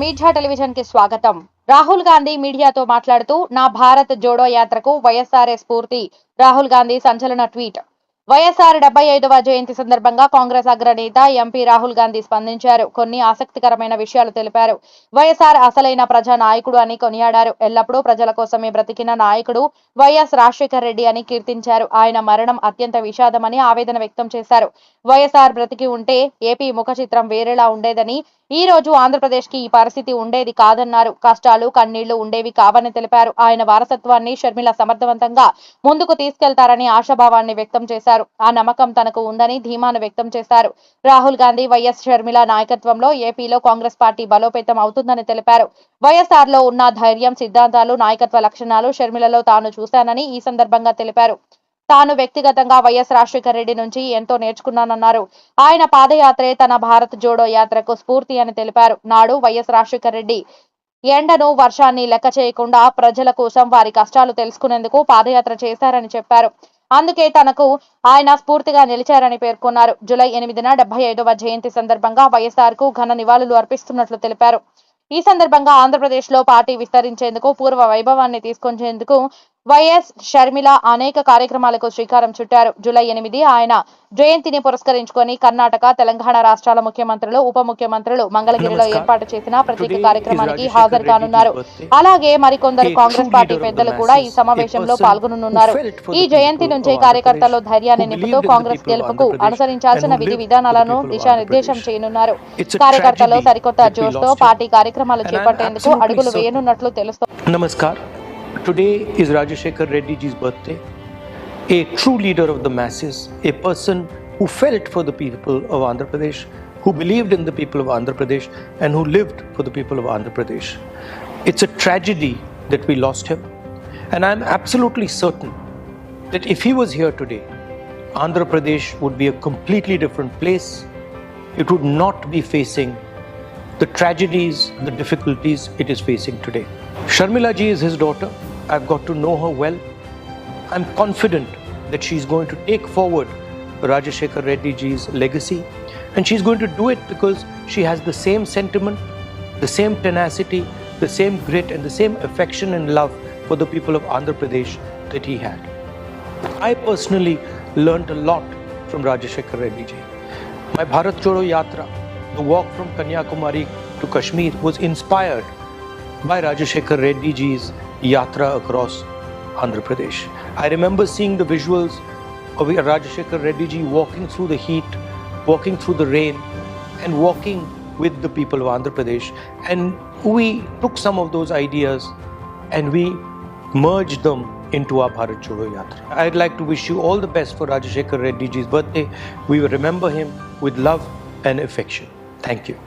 Media టెలివిజన్కి స్వాగతం. రాహుల్ గాంధీ మీడియాతో మాట్లాడుతూ నా భారత్ జోడో యాత్రకు వైఎస్ఆర్ఏ స్ఫూర్తి. రాహుల్ గాంధీ సంచలన ట్వీట్. వైఎస్ఆర్ డెబ్బై ఐదవ జయంతి సందర్భంగా కాంగ్రెస్ అగ్రనేత ఎంపీ రాహుల్ గాంధీ స్పందించారు. కొన్ని ఆసక్తికరమైన విషయాలు తెలిపారు. వైఎస్ఆర్ అసలైన ప్రజా నాయకుడు అని కొనియాడారు. ఎల్లప్పుడూ ప్రజల కోసమే బ్రతికిన నాయకుడు వైఎస్ రాజశేఖర్ రెడ్డి అని కీర్తించారు. ఆయన మరణం అత్యంత విషాదమని ఆవేదన వ్యక్తం చేశారు. వైఎస్ఆర్ బ్రతికి ఉంటే ఏపీ ముఖ చిత్రం వేరేలా ఉండేదని ఈ రోజు ఆంధ్రప్రదేశ్కి ఈ పరిస్థితి ఉండేది కాదన్నారు. కష్టాలు కన్నీళ్ళు ఉండేవి కావని తెలిపారు. ఆయన వారసత్వాన్ని షర్మిల సమర్థవంతంగా ముందుకు తీసుకెళ్తారని ఆశాభావాన్ని వ్యక్తం చేశారు. చేశారు. ఆ నమ్మకం తనకు ఉందని ధీమాను వ్యక్తం చేశారు. రాహుల్ గాంధీ వైఎస్ షర్మిల నాయకత్వంలో ఏపీలో కాంగ్రెస్ పార్టీ బలోపేతం అవుతుందని తెలిపారు. వైఎస్ఆర్లో ఉన్న ధైర్యం సిద్ధాంతాలు నాయకత్వ లక్షణాలు షర్మిలలో తాను చూశానని ఈ సందర్భంగా తెలిపారు. తాను వ్యక్తిగతంగా వైఎస్ రాజశేఖర రెడ్డి నుంచి ఎంతో నేర్చుకున్నానన్నారు. ఆయన పాదయాత్రే తన భారత్ జోడో యాత్రకు స్ఫూర్తి అని తెలిపారు. నాడు వైఎస్ రాజశేఖర రెడ్డి ఎండను వర్షాన్ని లెక్క చేయకుండా ప్రజల కోసం వారి కష్టాలు తెలుసుకునేందుకు పాదయాత్ర చేశారని చెప్పారు. అందుకే తనకు ఆయన స్ఫూర్తిగా నిలిచారని పేర్కొన్నారు. జూలై ఎనిమిదిన డెబ్బై ఐదవ జయంతి సందర్భంగా వైఎస్ఆర్కు ఘన నివాళులు అర్పిస్తున్నట్లు తెలిపారు. ఈ సందర్భంగా ఆంధ్రప్రదేశ్లో పార్టీ విస్తరించేందుకు పూర్వ వైభవాన్ని తీసుకొచ్చేందుకు వైఎస్ షర్మిల అనేక కార్యక్రమాలకు శ్రీకారం చుట్టారు జూలై ఎనిమిది ఆయన జయంతిని పురస్కరించుకొని కర్ణాటక తెలంగాణ రాష్ట్రాల ముఖ్యమంత్రులు ఉప ముఖ్యమంత్రులు మంగళగిరిలో నమస్కారం. ఏర్పాటు చేసిన ప్రత్యేక కార్యక్రమానికి హాజరు కానున్నారు. అలాగే మరికొందరు కాంగ్రెస్ పార్టీ పెద్దలు కూడా ఈ సమావేశంలో for ఈ జయంతి నుంచే కార్యకర్తల్లో Andhra ధైర్యాన్ని నింపుతూ కాంగ్రెస్ గెలుపుకు అనుసరించాల్సిన విధి విధానాలను దిశానిర్దేశం. చేయనున్నారు కార్యకర్తలు సరికొత్త జోష్తో lost him. పార్టీ కార్యక్రమాలు చేపట్టేందుకు అడుగులు. వేయనున్నట్లు తెలుస్తోంది Namaskar. Today is Rajashekar Reddy ji's birthday. A true leader of the masses, a person who felt for the people of Andhra Pradesh, who believed in the people of Andhra Pradesh, and who lived for the people of Andhra Pradesh. It's a tragedy that we lost him. And I'm absolutely certain that if he was here today, Andhra Pradesh would be a completely different place. It would not be facing the tragedies, the difficulties it is facing today. Sharmila ji is his daughter. I've got to know her well. I'm confident that she's going to take forward Rajashekar Reddy ji's legacy and she's going to do it because she has the same sentiment, the same tenacity, the same grit and the same affection and love for the people of Andhra Pradesh that he had. I personally learned a lot from Rajashekar Reddy ji. My Bharat Jodo Yatra, the walk from Kanyakumari to Kashmir, was inspired by Rajashekar Reddy ji's yatra across Andhra Pradesh. I remember seeing the visuals of Rajashekar Reddy ji walking through the heat, walking through the rain, and walking with the people of Andhra Pradesh. And we took some of those ideas and we merged them into our Bharat Jodo Yatra. I'd like to wish you all the best for Rajashekar Reddy ji's birthday. We will remember him with love and affection. Thank you.